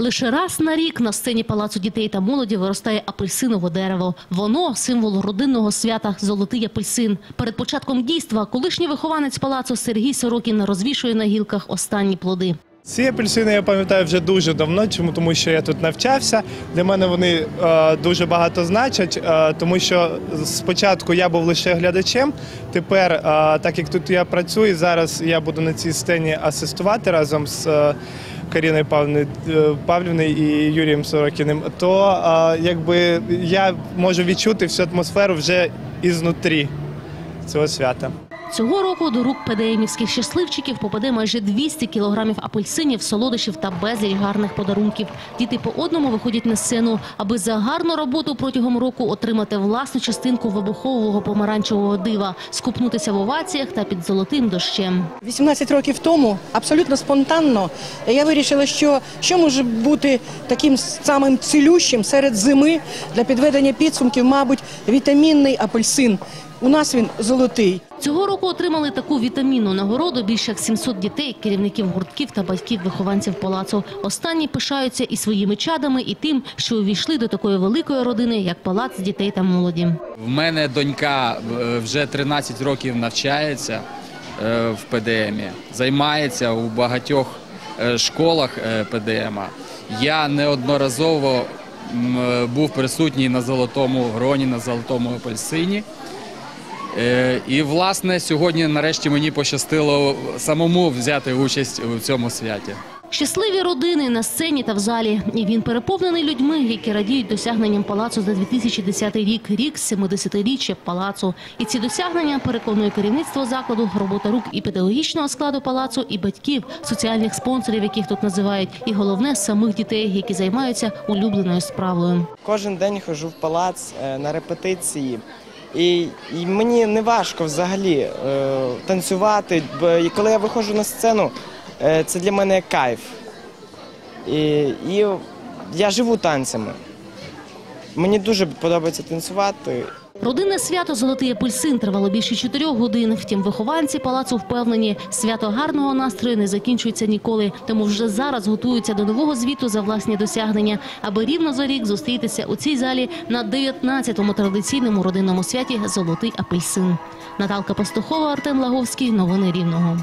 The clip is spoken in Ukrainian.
Лише раз на рік на сцені Палацу дітей та молоді виростає апельсинове дерево. Воно – символ родинного свята «Золотий апельсин». Перед початком дійства колишній вихованець палацу Сергій Сорокін розвішує на гілках останні плоди. Ці апельсини я пам'ятаю вже дуже давно. Чому тому, що я тут навчався. Для мене вони е, дуже багато значать, е, тому що спочатку я був лише глядачем. Тепер, е, так як тут я працюю, зараз я буду на цій сцені асистувати разом з е, Каріною Павлівною е, і Юрієм Сорокіним, то якби я можу відчути всю атмосферу вже ізнутрі цього свята. Цього року до рук ПДМівських щасливчиків попаде майже 200 кілограмів апельсинів, солодощів та безліч гарних подарунків. Діти по одному виходять на сцену, аби за гарну роботу протягом року отримати власну частинку вибухового помаранчевого дива, скупнутися в оваціях та під золотим дощем. 18 років тому абсолютно спонтанно я вирішила, що, що може бути таким самим цілющим серед зими для підведення підсумків, мабуть, вітамінний апельсин. У нас він золотий. Цього року отримали таку вітамінну нагороду більше як 700 дітей, керівників гуртків та батьків вихованців палацу. Останні пишаються і своїми чадами, і тим, що увійшли до такої великої родини, як палац дітей та молоді. В мене донька е, вже 13 років навчається е, в ПДМі, займається у багатьох е, школах ПДМа. Я неодноразово був присутній на золотому гроні, на золотому апельсині. Е, І, власне, сьогодні нарешті мені пощастило самому взяти участь у цьому святі. Щасливі родини на сцені та в залі. І він переповнений людьми, які радіють досягненням палацу за 2010 рік, рік 70-річчя палацу. І ці досягнення переконує керівництво закладу, робота рук і педагогічного складу палацу, і батьків, соціальних спонсорів, яких тут називають, і головне самих дітей, які займаються улюбленою справою. Кожен день ходжу в палац е, на репетиції. І, і мені не важко взагалі е, танцювати. І коли я виходжу на сцену, е, це для мене кайф. І, і я живу танцями. Мені дуже подобається танцювати. Родинне свято Золотий апельсин тривало більше чотирьох годин. Втім, вихованці палацу впевнені, свято гарного настрою не закінчується ніколи. Тому вже зараз готуються до нового звіту за власні досягнення, аби рівно за рік зустрітися у цій залі на 19-му традиційному родинному святі Золотий апельсин. Наталка Пастухова, Артем Лаговський. Новини Рівного.